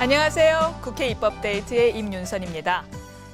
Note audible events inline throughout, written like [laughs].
안녕하세요. 국회 입법 데이트의 임윤선입니다.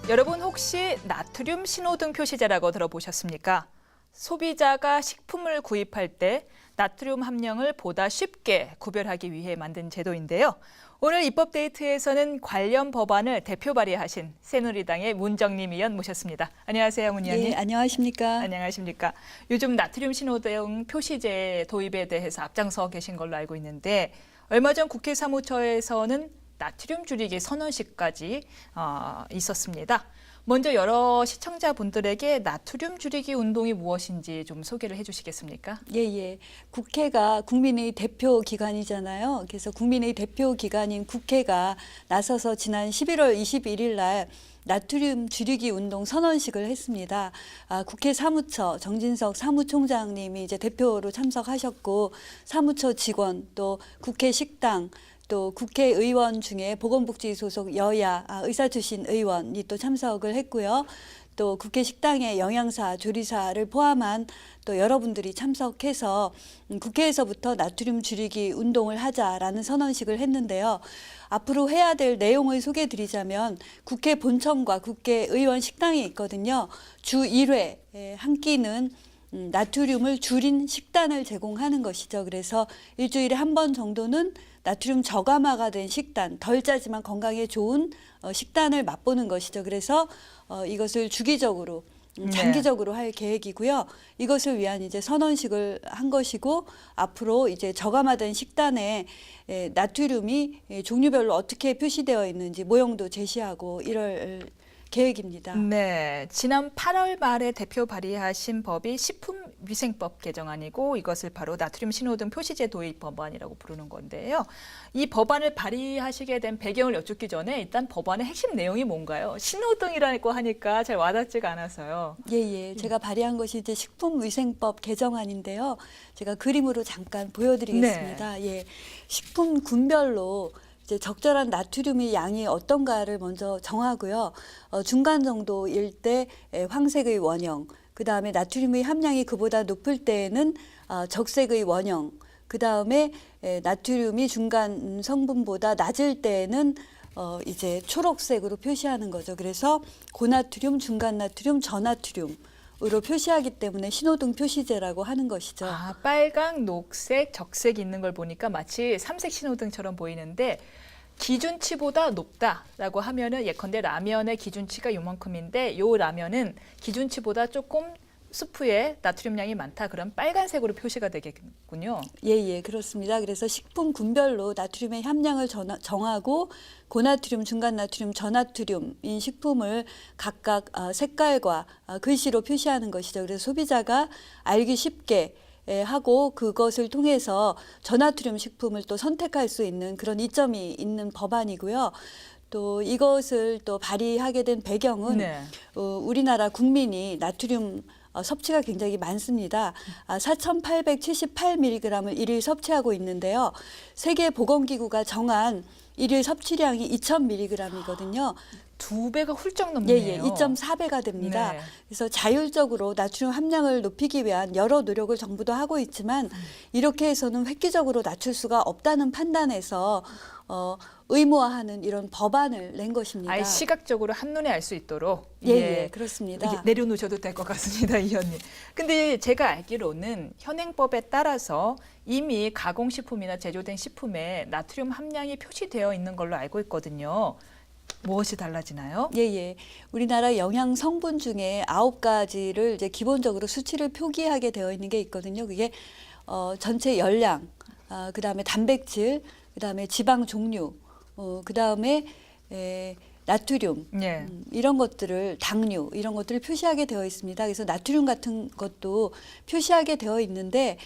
여러분 혹시 나트륨 신호등 표시제라고 들어보셨습니까? 소비자가 식품을 구입할 때 나트륨 함량을 보다 쉽게 구별하기 위해 만든 제도인데요. 오늘 입법 데이트에서는 관련 법안을 대표 발의하신 새누리당의 문정림 의원 모셨습니다. 안녕하세요, 문 의원님. 예, 안녕하십니까? 안녕하십니까. 요즘 나트륨 신호등 표시제 도입에 대해서 앞장서 계신 걸로 알고 있는데 얼마 전 국회 사무처에서는 나트륨 줄이기 선언식까지 어, 있었습니다. 먼저 여러 시청자분들에게 나트륨 줄이기 운동이 무엇인지 좀 소개를 해주시겠습니까? 예, 예. 국회가 국민의 대표 기관이잖아요. 그래서 국민의 대표 기관인 국회가 나서서 지난 11월 21일 날 나트륨 줄이기 운동 선언식을 했습니다. 아, 국회 사무처 정진석 사무총장님이 이제 대표로 참석하셨고 사무처 직원 또 국회 식당 또 국회의원 중에 보건복지 소속 여야 아, 의사 출신 의원이 또 참석을 했고요. 또 국회 식당의 영양사, 조리사를 포함한 또 여러분들이 참석해서 음, 국회에서부터 나트륨 줄이기 운동을 하자라는 선언식을 했는데요. 앞으로 해야 될 내용을 소개해 드리자면 국회 본청과 국회의원 식당이 있거든요. 주 1회 한 끼는 음, 나트륨을 줄인 식단을 제공하는 것이죠. 그래서 일주일에 한 번 정도는 나트륨 저감화가 된 식단, 덜 짜지만 건강에 좋은 어, 식단을 맛보는 것이죠. 그래서 어, 이것을 주기적으로 음, 네. 장기적으로 할 계획이고요. 이것을 위한 이제 선언식을 한 것이고 앞으로 이제 저감화된 식단에 에, 나트륨이 에, 종류별로 어떻게 표시되어 있는지 모형도 제시하고 이럴 계획입니다. 네, 지난 8월 말에 대표 발의하신 법이 식품 위생법 개정안이고 이것을 바로 나트륨 신호등 표시제 도입 법안이라고 부르는 건데요. 이 법안을 발의하시게 된 배경을 여쭙기 전에 일단 법안의 핵심 내용이 뭔가요? 신호등이라고 하니까 잘 와닿지가 않아서요. 예, 예. 제가 발의한 것이 이제 식품 위생법 개정안인데요. 제가 그림으로 잠깐 보여드리겠습니다. 예. 식품 군별로 이제 적절한 나트륨의 양이 어떤가를 먼저 정하고요. 어, 중간 정도일 때 에, 황색의 원형, 그 다음에 나트륨의 함량이 그보다 높을 때에는 어, 적색의 원형, 그 다음에 나트륨이 중간 성분보다 낮을 때에는 어, 이제 초록색으로 표시하는 거죠. 그래서 고나트륨, 중간 나트륨, 저나트륨 으로 표시하기 때문에 신호등 표시제라고 하는 것이죠. 아, 빨강, 녹색, 적색 있는 걸 보니까 마치 삼색 신호등처럼 보이는데 기준치보다 높다라고 하면은 예컨대 라면의 기준치가 요만큼인데 요 라면은 기준치보다 조금 스프에 나트륨량이 많다. 그럼 빨간색으로 표시가 되겠군요. 예, 예, 그렇습니다. 그래서 식품 군별로 나트륨의 함량을 전하- 정하고 고나트륨, 중간 나트륨, 저나트륨인 식품을 각각 어, 색깔과 어, 글씨로 표시하는 것이죠. 그래서 소비자가 알기 쉽게 예, 하고 그것을 통해서 저나트륨 식품을 또 선택할 수 있는 그런 이점이 있는 법안이고요. 또 이것을 또 발의하게 된 배경은 네. 어, 우리나라 국민이 나트륨 어, 섭취가 굉장히 많습니다. 아, 4,878mg을 일일 섭취하고 있는데요. 세계 보건기구가 정한 일일 섭취량이 2,000mg이거든요. 두 배가 훌쩍 예, 넘네요. 예, 2.4배가 됩니다. 네. 그래서 자율적으로 나트륨 함량을 높이기 위한 여러 노력을 정부도 하고 있지만 이렇게 해서는 획기적으로 낮출 수가 없다는 판단에서 어, 의무화하는 이런 법안을 낸 것입니다. 아예 시각적으로 한눈에 알 수 있도록 예, 예, 그렇습니다. 이렇게 내려놓으셔도 될 것 같습니다, 이 의원님. 근데 제가 알기로는 현행법에 따라서 이미 가공식품이나 제조된 식품에 나트륨 함량이 표시되어 있는 걸로 알고 있거든요. 무엇이 달라지나요? 예, 예. 우리나라 영양 성분 중에 아홉 가지를 이제 기본적으로 수치를 표기하게 되어 있는 게 있거든요. 그게 어, 전체 열량, 아, 그 다음에 단백질, 그 다음에 지방 종류, 어, 그 다음에 에, 나트륨, 예. 음, 이런 것들을 당류 이런 것들을 표시하게 되어 있습니다. 그래서 나트륨 같은 것도 표시하게 되어 있는데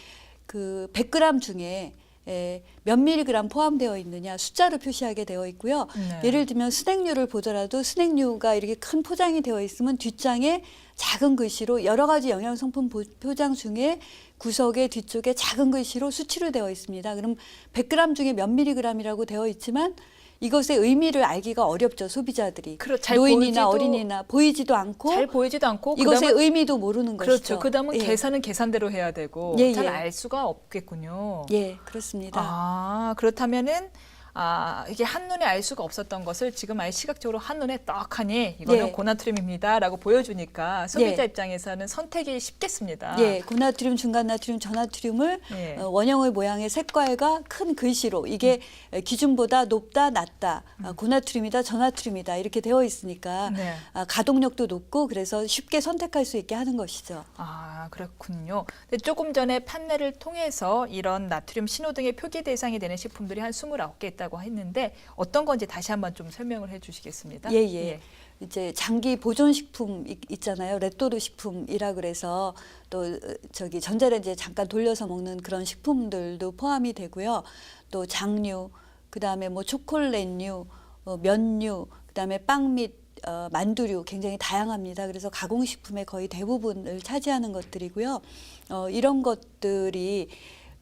그 100g 중에 에, 몇 밀리그램 포함되어 있느냐 숫자로 표시하게 되어 있고요. 네. 예를 들면 스낵류를 보더라도 스낵류가 이렇게 큰 포장이 되어 있으면 뒷장에 작은 글씨로 여러 가지 영양 성분 보- 포장 중에 구석에 뒤쪽에 작은 글씨로 수치로 되어 있습니다. 그럼 100g 중에 몇 밀리그램이라고 되어 있지만 이것의 의미를 알기가 어렵죠 소비자들이 그렇- 잘 노인이나 보이지도- 어린이나 보이지도 않고 잘 보이지도 않고 이것의 그다음은- 의미도 모르는 그렇죠. 것이죠. 그다음은 예. 계산은 계산대로 해야 되고 예, 잘 예. 알 수가 없겠군요. 예, 그렇습니다. 아, 그렇다면은 아, 이게 한눈에 알 수가 없었던 것을 지금 아예 시각적으로 한눈에 떡하니 이거는 네. 고나트륨입니다 라고 보여주니까 소비자 네. 입장에서는 선택이 쉽겠습니다. 예, 고나트륨, 중간나트륨, 저나트륨을 예. 어, 원형의 모양의 색깔과 큰 글씨로 이게 음. 기준보다 높다, 낮다, 아, 고나트륨이다, 저나트륨이다 이렇게 되어 있으니까 네. 아, 가동력도 높고 그래서 쉽게 선택할 수 있게 하는 것이죠. 아, 그렇군요. 근데 조금 전에 판넬을 통해서 이런 나트륨 신호등의 표기 대상이 되는 식품들이 한 29개 있다고 했는데 어떤 건지 다시 한번 좀 설명을 해 주시겠습니다. 예, 예. 이제 장기 보존 식품 이- 있잖아요. 레토르 식품이라 그래서 또 어, 저기 전자레인지에 잠깐 돌려서 먹는 그런 식품들도 포함이 되고요. 또 장류, 그다음에 뭐 초콜릿류, 어, 면류, 그다음에 빵및 어, 만두류 굉장히 다양합니다. 그래서 가공식품의 거의 대부분을 차지하는 것들이고요. 어, 이런 것들이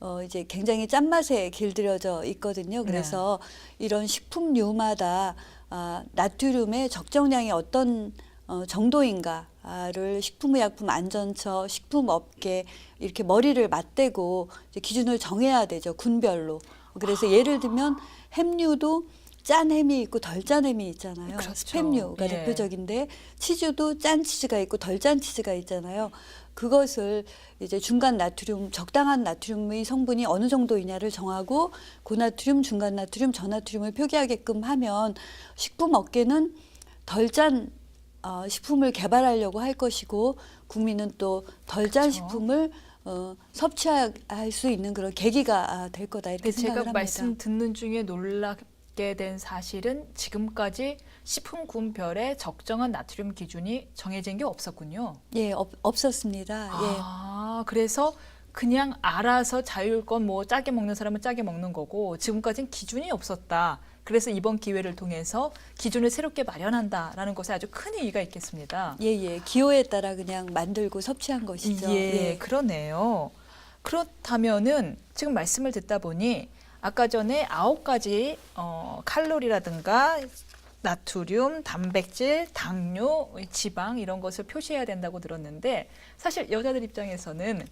어, 이제 굉장히 짠맛에 길들여져 있거든요. 그래서 이런 식품류마다 아, 나트륨의 적정량이 어떤 어, 정도인가를 식품의약품 안전처, 식품업계 이렇게 머리를 맞대고 이제 기준을 정해야 되죠. 군별로. 그래서 예를 들면 햄류도 짠 햄이 있고 덜 짠 햄이 있잖아요. 그렇죠. 스팸류가 예. 대표적인데 치즈도 짠 치즈가 있고 덜 짠 치즈가 있잖아요. 그것을 이제 중간 나트륨, 적당한 나트륨의 성분이 어느 정도이냐를 정하고 고나트륨, 중간 나트륨, 저나트륨을 표기하게끔 하면 식품 업계는 덜 짠 어, 식품을 개발하려고 할 것이고 국민은 또 덜짠 그렇죠. 식품을 어, 섭취할 수 있는 그런 계기가 아, 될 거다 이렇게 근데 생각을 제가 합니다. 말씀 듣는 중에 놀랍게 된 사실은 지금까지 식품군별에 적정한 나트륨 기준이 정해진 게 없었군요. 예, 없, 없었습니다. 예. 아, 그래서 그냥 알아서 자율권 뭐 짜게 먹는 사람은 짜게 먹는 거고 지금까지는 기준이 없었다. 그래서 이번 기회를 통해서 기준을 새롭게 마련한다라는 것에 아주 큰 의의가 있겠습니다. 예, 예. 기호에 따라 그냥 만들고 섭취한 것이죠. 예, 그러네요. 그렇다면은 지금 말씀을 듣다 보니 아까 전에 아홉 가지 어, 칼로리라든가 나트륨, 단백질, 당뇨, 지방 이런 것을 표시해야 된다고 들었는데 사실 여자들 입장에서는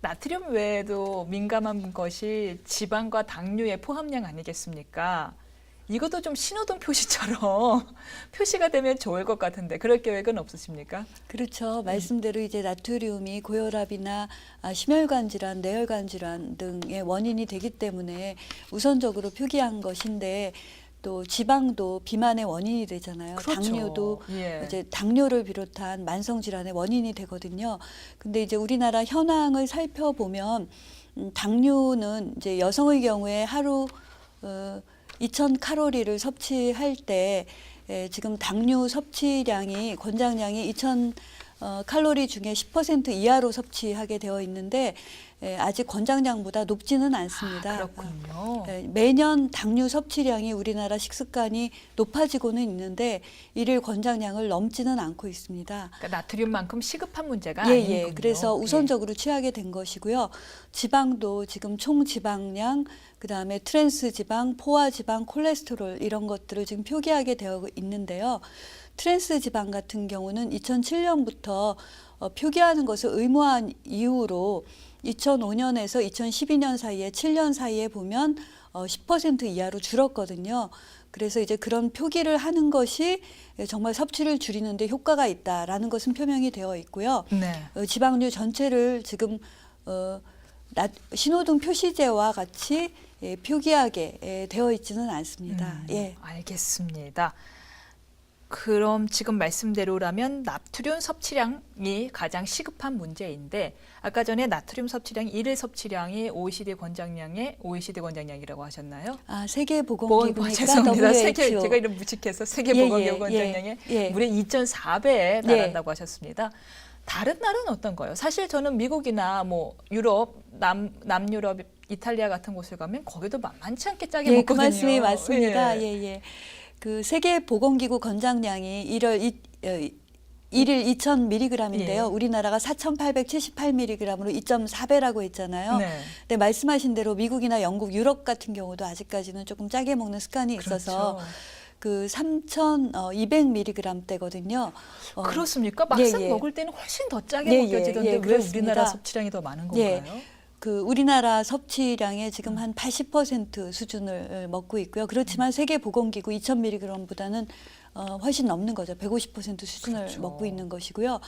나트륨 외에도 민감한 것이 지방과 당류의 포함량 아니겠습니까? 이것도 좀 신호등 표시처럼 [laughs] 표시가 되면 좋을 것 같은데 그럴 계획은 없으십니까? 그렇죠. 말씀대로 이제 나트륨이 고혈압이나 아, 심혈관 질환, 뇌혈관 질환 등의 원인이 되기 때문에 우선적으로 표기한 것인데 또 지방도 비만의 원인이 되잖아요. 당뇨도 예. 이제 당뇨를 비롯한 만성 질환의 원인이 되거든요. 근데 이제 우리나라 현황을 살펴보면 음, 당뇨는 이제 여성의 경우에 하루 어, 2,000 칼로리를 섭취할 때 에, 지금 당류 섭취량이 권장량이 2,000 어, 칼로리 중에 10% 이하로 섭취하게 되어 있는데 에, 아직 권장량보다 높지는 않습니다. 아, 그렇군요. 네, 매년 당류 섭취량이 우리나라 식습관이 높아지고는 있는데 일일 권장량을 넘지는 않고 있습니다. 그러니까 나트륨만큼 시급한 문제가 예, 아니군요. 예. 그래서 우선적으로 취하게 된 것이고요. 지방도 지금 총 지방량, 그다음에 트랜스 지방, 포화 지방, 콜레스테롤 이런 것들을 지금 표기하게 되어 있는데요. 트랜스 지방 같은 경우는 2007년부터 어, 표기하는 것을 의무화한 이후로 2005년에서 2012년 사이에 7년 사이에 보면 어, 10% 이하로 줄었거든요. 그래서 이제 그런 표기를 하는 것이 정말 섭취를 줄이는데 효과가 있다라는 것은 표명이 되어 있고요. 네. 어, 지방류 전체를 지금 어, 나, 신호등 표시제와 같이 예, 표기하게 예, 되어 있지는 않습니다. 음, 예. 알겠습니다. 그럼 지금 말씀대로라면 나트륨 섭취량이 가장 시급한 문제인데 아까 전에 나트륨 섭취량 일일 섭취량이 OECD 권장량의 OECD 권장량이라고 하셨나요? 아 세계 뭐, 보건기구니까 죄송합니다. 세계. 제가 이름 무식해서 세계 예, 보건기구 예, 권장량의 예, 예. 무려 2.4배에 달한다고 하셨습니다. 다른 나라는 어떤 거예요? 사실 저는 미국이나 뭐 유럽, 남 남유럽, 이탈리아 같은 곳을 가면 거기도 만만치 않게 짜게 예, 먹거든요. 그 말씀이 맞습니다. 예. 예, 예. 그 세계 보건기구 권장량이 1월 이, 어, 일일 2,000mg인데요. 예. 우리나라가 4,878mg으로 2.4배라고 했잖아요. 네. 근데 말씀하신 대로 미국이나 영국, 유럽 같은 경우도 아직까지는 조금 짜게 먹는 습관이 있어서 그렇죠. 그 3,200mg대거든요. 어, 그렇습니까? 막상 예, 예. 먹을 때는 훨씬 더 짜게 예, 예, 느껴지던데 예, 왜. 우리나라 섭취량이 더 많은 예. 건가요? 그 우리나라 섭취량의 지금 한 80% 수준을 먹고 있고요. 그렇지만 세계 보건기구 2,000mg보다는 어, 훨씬 넘는 거죠. 150% 수준을 그렇죠. 먹고 있는 것이고요.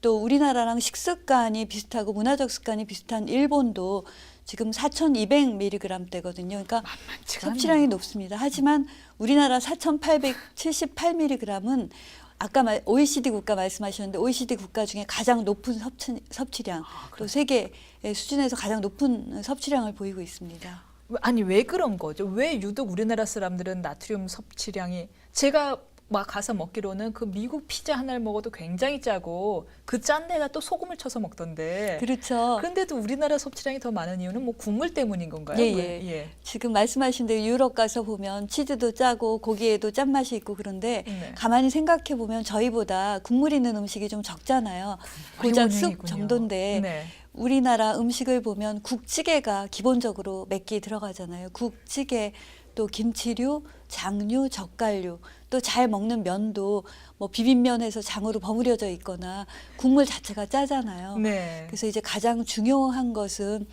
또 우리나라랑 식습관이 비슷하고 문화적 습관이 비슷한 일본도 지금 4,200mg대거든요. 그러니까 섭취량이 않네요. 높습니다. 하지만 우리나라 4,878mg은 아까 말- OECD 국가 말씀하셨는데 OECD 국가 중에 가장 높은 섭취, 섭취량 아, 또 세계 수준에서 가장 높은 섭취량을 보이고 있습니다. 왜- 아니 왜 그런 거죠? 왜 유독 우리나라 사람들은 나트륨 섭취량이 제가 막 가서 먹기로는 그 미국 피자 하나를 먹어도 굉장히 짜고 그 짠 데다 또 소금을 쳐서 먹던데. 그렇죠. 그런데도 우리나라 섭취량이 더 많은 이유는 뭐 국물 때문인 건가요? 예, 왜? 예. 예. 지금 말씀하신 대로 유럽 가서 보면 치즈도 짜고 고기에도 짠맛이 있고 그런데 네. 가만히 생각해 보면 저희보다 국물 있는 음식이 좀 적잖아요. 고작 쑥. 정도인데 네. 우리나라 음식을 보면 국찌개가 기본적으로 몇개 들어가잖아요. 국찌개 또 김치류, 장류, 젓갈류 또 잘 먹는 면도 뭐 비빔면에서 장으로 버무려져 있거나 국물 자체가 짜잖아요. 네. 그래서 이제 가장 중요한 것은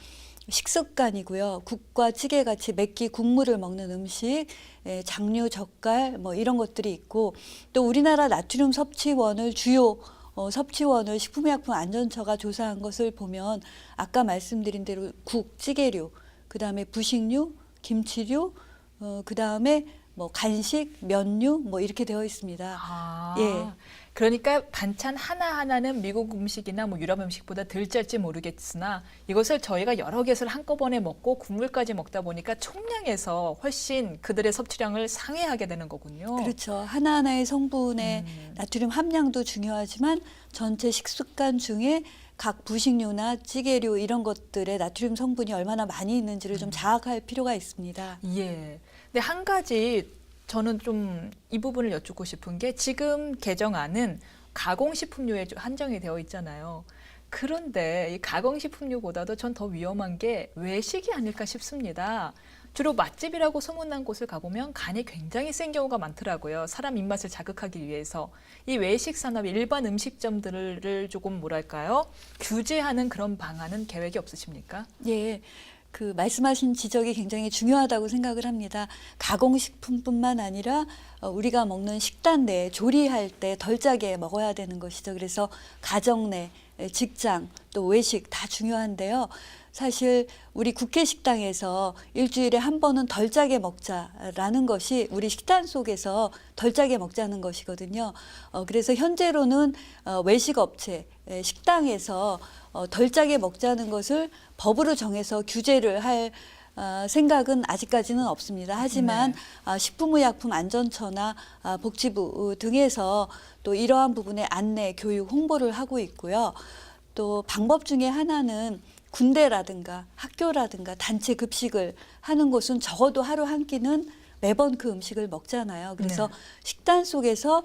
식습관이고요. 국과 찌개 같이 맵기 국물을 먹는 음식, 예, 장류, 젓갈 뭐 이런 것들이 있고 또 우리나라 나트륨 섭취원을 주요 어, 섭취원을 식품의약품안전처가 조사한 것을 보면 아까 말씀드린 대로 국, 찌개류, 그 다음에 부식류, 김치류, 어, 그 다음에 뭐 간식, 면류 뭐 이렇게 되어 있습니다. 아, 예. 그러니까 반찬 하나하나는 미국 음식이나 뭐 유럽 음식보다 덜 짤지 모르겠으나 이것을 저희가 여러 개를 한꺼번에 먹고 국물까지 먹다 보니까 총량에서 훨씬 그들의 섭취량을 상회하게 되는 거군요. 그렇죠. 하나하나의 성분의 음. 나트륨 함량도 중요하지만 전체 식습관 중에 각 부식류나 찌개류 이런 것들의 나트륨 성분이 얼마나 많이 있는지를 음. 좀 자학할 필요가 있습니다. 예. 근데 한 가지 저는 좀 이 부분을 여쭙고 싶은 게 지금 개정안은 가공식품류에 좀 한정이 되어 있잖아요. 그런데 이 가공식품류보다도 전 더 위험한 게 외식이 아닐까 싶습니다. 주로 맛집이라고 소문난 곳을 가보면 간이 굉장히 센 경우가 많더라고요. 사람 입맛을 자극하기 위해서. 이 외식 산업 일반 음식점들을 조금 뭐랄까요? 규제하는 그런 방안은 계획이 없으십니까? 예. 그 말씀하신 지적이 굉장히 중요하다고 생각을 합니다. 가공식품뿐만 아니라 어, 우리가 먹는 식단 내 조리할 때 덜 짜게 먹어야 되는 것이죠. 그래서 가정 내 에, 직장 또 외식 다 중요한데요. 사실 우리 국회 식당에서 일주일에 한 번은 덜 짜게 먹자라는 것이 우리 식단 속에서 덜 짜게 먹자는 것이거든요. 어, 그래서 현재로는 어, 외식 업체 에, 식당에서 어, 덜 짜게 먹자는 것을 법으로 정해서 규제를 할 어, 생각은 아직까지는 없습니다. 하지만 네. 아, 식품의약품 안전처나 아, 복지부 등에서 또 이러한 부분에 안내, 교육, 홍보를 하고 있고요. 또 방법 중에 하나는 군대라든가 학교라든가 단체 급식을 하는 곳은 적어도 하루 한 끼는 매번 그 음식을 먹잖아요. 그래서 네. 식단 속에서 어,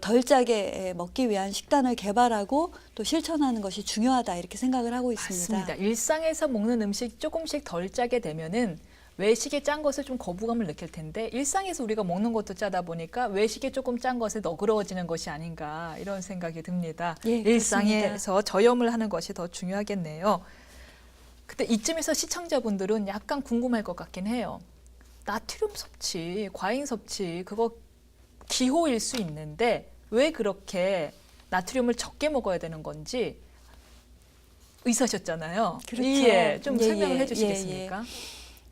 덜 짜게 먹기 위한 식단을 개발하고 또 실천하는 것이 중요하다 이렇게 생각을 하고 있습니다. 맞습니다. 일상에서 먹는 음식 조금씩 덜 짜게 되면은 외식에 짠 것을 좀 거부감을 느낄 텐데 일상에서 우리가 먹는 것도 짜다 보니까 외식에 조금 짠 것에 너그러워지는 것이 아닌가 이런 생각이 듭니다. 예, 일상에서 저염을 하는 것이 더 중요하겠네요. 근데 이쯤에서 시청자분들은 약간 궁금할 것 같긴 해요. 나트륨 섭취, 과잉 섭취 그거 기호일 수 있는데 왜 그렇게 나트륨을 적게 먹어야 되는 건지 의사셨잖아요. 그렇죠. 예, 좀 예, 설명을 예, 해주시겠습니까?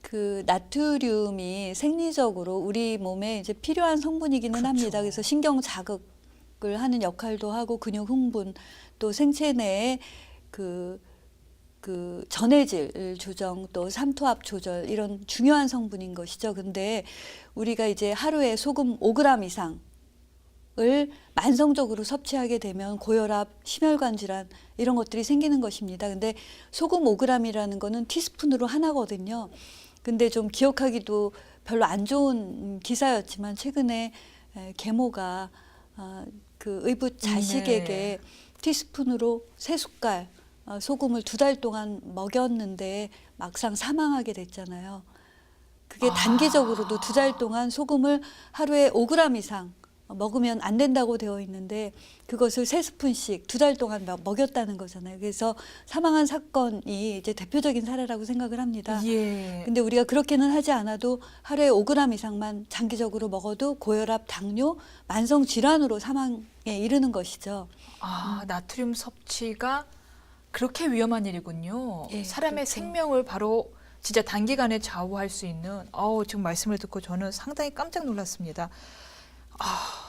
그 나트륨이 생리적으로 우리 몸에 이제 필요한 성분이기는 그렇죠. 합니다. 그래서 신경 자극을 하는 역할도 하고 근육 흥분 또 생체 내에 그, 그 전해질 조정 또 삼투압 조절 이런 중요한 성분인 것이죠. 근데 우리가 이제 하루에 소금 5g 이상 을 만성적으로 섭취하게 되면 고혈압, 심혈관 질환 이런 것들이 생기는 것입니다. 근데 소금 5g이라는 거는 티스푼으로 하나거든요. 근데 좀 기억하기도 별로 안 좋은 기사였지만 최근에 에, 계모가 아, 그 의붓 자식에게 네. 티스푼으로 세 숟갈 어, 소금을 두 달 동안 먹였는데 막상 사망하게 됐잖아요. 그게 아. 단기적으로도 두 달 동안 소금을 하루에 5g 이상 먹으면 안 된다고 되어 있는데 그것을 세 스푼씩 두 달 동안 막 먹였다는 거잖아요. 그래서 사망한 사건이 이제 대표적인 사례라고 생각을 합니다. 예. 근데 우리가 그렇게는 하지 않아도 하루에 5g 이상만 장기적으로 먹어도 고혈압, 당뇨, 만성 질환으로 사망에 이르는 것이죠. 아, 나트륨 섭취가 그렇게 위험한 일이군요. 예, 사람의 그렇죠. 생명을 바로 진짜 단기간에 좌우할 수 있는 어우, 지금 말씀을 듣고 저는 상당히 깜짝 놀랐습니다. 아,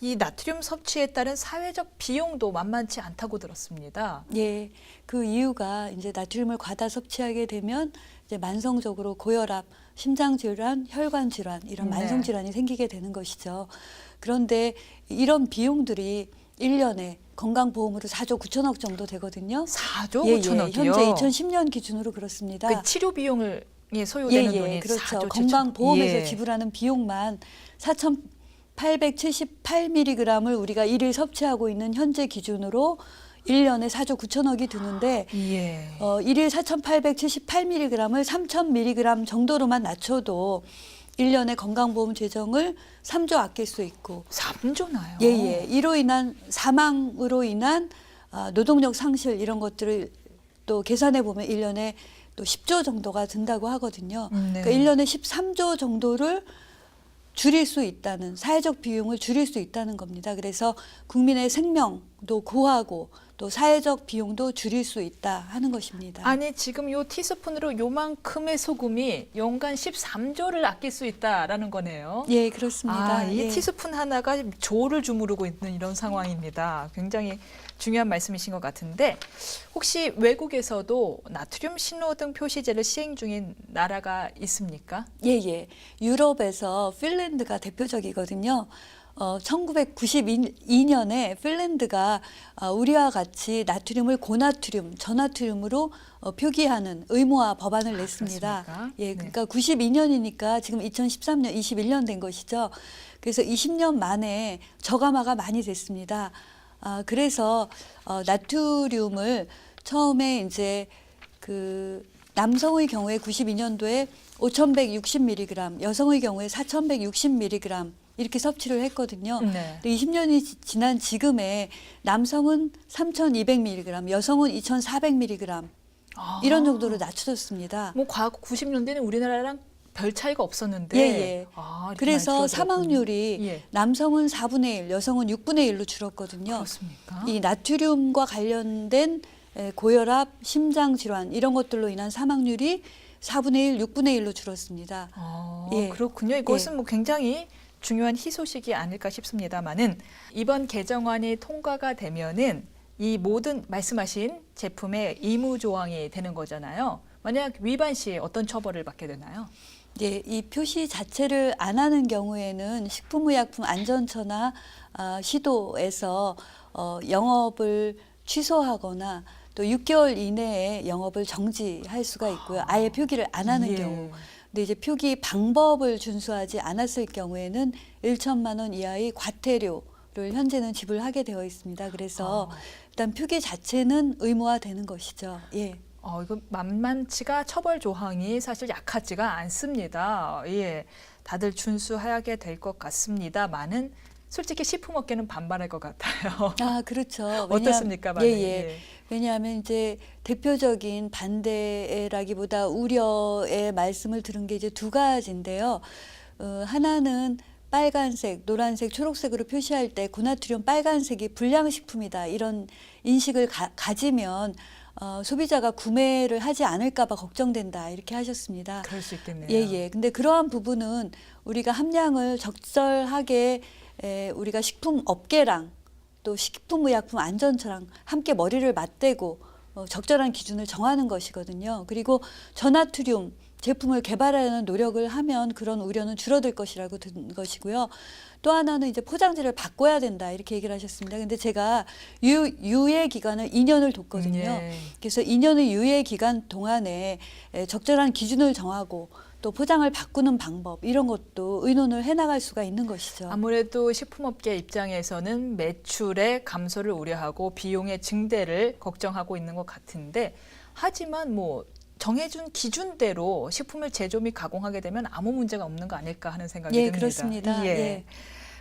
이 나트륨 섭취에 따른 사회적 비용도 만만치 않다고 들었습니다. 예, 그 이유가 이제 나트륨을 과다 섭취하게 되면 이제 만성적으로 고혈압, 심장 질환, 혈관 질환 이런 네. 만성 질환이 생기게 되는 것이죠. 그런데 이런 비용들이 1년에 건강보험으로 4조 9천억 정도 되거든요. 4조 예, 5천억이요. 예, 현재 2010년 기준으로 그렇습니다. 그 치료 비용을 예, 예, 소요되는 예, 돈이 그렇죠. 4조 건강보험에서 예. 지불하는 비용만 4,878mg을 우리가 일일 섭취하고 있는 현재 기준으로 1년에 4조 9천억이 드는데 예. 어, 일일 4,878mg을 3,000mg 정도로만 낮춰도 1년에 건강보험 재정을 3조 아낄 수 있고 3조나요? 예, 예. 이로 인한 사망으로 인한 아, 노동력 상실 이런 것들을 또 계산해 보면 1년에 또 10조 정도가 든다고 하거든요. 음, 네. 그러니까 1년에 13조 정도를 줄일 수 있다는 사회적 비용을 줄일 수 있다는 겁니다. 그래서 국민의 생명도 고하고 또 사회적 비용도 줄일 수 있다 하는 것입니다. 아니 지금 요 티스푼으로 요만큼의 소금이 연간 13조를 아낄 수 있다라는 거네요. 예, 그렇습니다. 아, 이 예. 티스푼 하나가 조를 주무르고 있는 이런 상황입니다. 굉장히 중요한 말씀이신 것 같은데 혹시 외국에서도 나트륨 신호등 표시제를 시행 중인 나라가 있습니까? 예, 예. 유럽에서 핀란드가 대표적이거든요. 어, 1992년에 핀란드가 어, 우리와 같이 나트륨을 고나트륨, 저나트륨으로 어, 표기하는 의무화 법안을 냈습니다. 아, 그렇습니까? 예, 네. 그러니까 92년이니까 지금 2013년, 21년 된 것이죠. 그래서 20년 만에 저감화가 많이 됐습니다. 아, 그래서 어, 나트륨을 처음에 이제 그 남성의 경우에 92년도에 5,160mg, 여성의 경우에 4,160mg 이렇게 섭취를 했거든요. 네. 근데 20년이 지- 지난 지금에 남성은 3,200mg, 여성은 2,400mg 아, 이런 정도로 낮춰졌습니다. 뭐 과거 90년대는 우리나라랑 별 차이가 없었는데 예, 예. 아, 그래서. 사망률이 예. 남성은 4분의 1, 여성은 6분의 1로 줄었거든요. 그렇습니까? 이 나트륨과 관련된 에, 고혈압, 심장 질환 이런 것들로 인한 사망률이 4분의 1, 6분의 1로 줄었습니다. 아, 예. 그렇군요. 이것은 뭐 굉장히 중요한 희소식이 아닐까 싶습니다만은 이번 개정안이 통과가 되면은 이 모든 말씀하신 제품의 의무 조항이 되는 거잖아요. 만약 위반 시에 어떤 처벌을 받게 되나요? 예, 이 표시 자체를 안 하는 경우에는 식품의약품 안전처나 아, 시도에서 어, 영업을 취소하거나 또 6개월 이내에 영업을 정지할 수가 있고요. 아예 표기를 안 하는 예. 경우. 근데 이제 표기 방법을 준수하지 않았을 경우에는 1천만 원 이하의 과태료를 현재는 지불하게 되어 있습니다. 그래서 아. 일단 표기 자체는 의무화되는 것이죠. 예. 어, 이거 만만치가 처벌 조항이 사실 약하지가 않습니다. 예. 다들 준수하게 될 것 같습니다만은 솔직히 식품업계는 반발할 것 같아요. [laughs] 아, 그렇죠. 왜냐- 어떻습니까, 예, 반응이? 예. 왜냐하면 이제 대표적인 반대라기보다 우려의 말씀을 들은 게 이제 두 가지인데요. 어, 하나는 빨간색, 노란색, 초록색으로 표시할 때 고나트륨 빨간색이 불량식품이다 이런 인식을 가, 가지면 어, 소비자가 구매를 하지 않을까봐 걱정된다 이렇게 하셨습니다. 그럴 수 있겠네요. 예, 예. 근데 그러한 부분은 우리가 함량을 적절하게 에, 우리가 식품 업계랑 또 식품의약품 안전처랑 함께 머리를 맞대고 어, 적절한 기준을 정하는 것이거든요. 그리고 저나트륨 제품을 개발하는 노력을 하면 그런 우려는 줄어들 것이라고 든 것이고요. 또 하나는 이제 포장지를 바꿔야 된다 이렇게 얘기를 하셨습니다. 근데 제가 유, 유예 기간을 2년을 뒀거든요. 예. 그래서 2년의 유예 기간 동안에 에, 적절한 기준을 정하고 또 포장을 바꾸는 방법 이런 것도 의논을 해나갈 수가 있는 것이죠. 아무래도 식품업계 입장에서는 매출의 감소를 우려하고 비용의 증대를 걱정하고 있는 것 같은데 하지만 뭐 정해준 기준대로 식품을 제조 및 가공하게 되면 아무 문제가 없는 거 아닐까 하는 생각이 예, 듭니다. 그렇습니다. 예.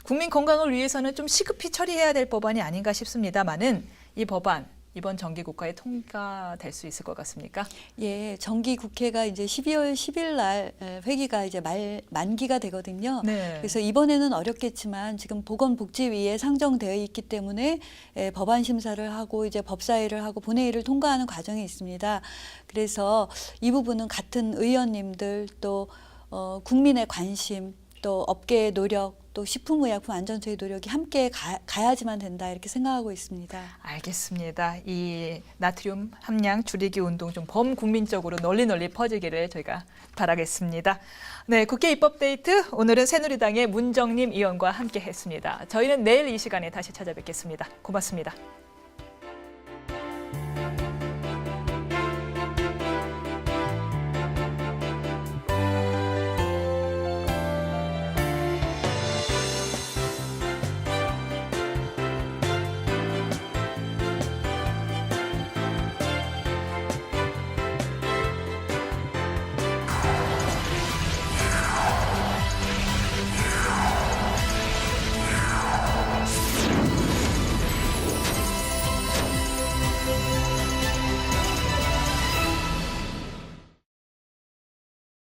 국민 건강을 위해서는 좀 시급히 처리해야 될 법안이 아닌가 싶습니다만은 이 법안 이번 정기 국회에 통과될 수 있을 것 같습니까? 예, 정기 국회가 이제 12월 10일 날 에, 회기가 이제 말 만기가 되거든요. 네. 그래서 이번에는 어렵겠지만 지금 보건복지위에 상정되어 있기 때문에 에, 법안 심사를 하고 이제 법사위를 하고 본회의를 통과하는 과정이 있습니다. 그래서 이 부분은 같은 의원님들 또 어, 국민의 관심 또 업계의 노력 또 식품의약품 안전처의 노력이 함께 가, 가야지만 된다 이렇게 생각하고 있습니다. 알겠습니다. 이 나트륨 함량 줄이기 운동 좀 범국민적으로 널리 널리 퍼지기를 저희가 바라겠습니다. 네, 국회 입법 데이트 오늘은 새누리당의 문정림 의원과 함께 했습니다. 저희는 내일 이 시간에 다시 찾아뵙겠습니다. 고맙습니다.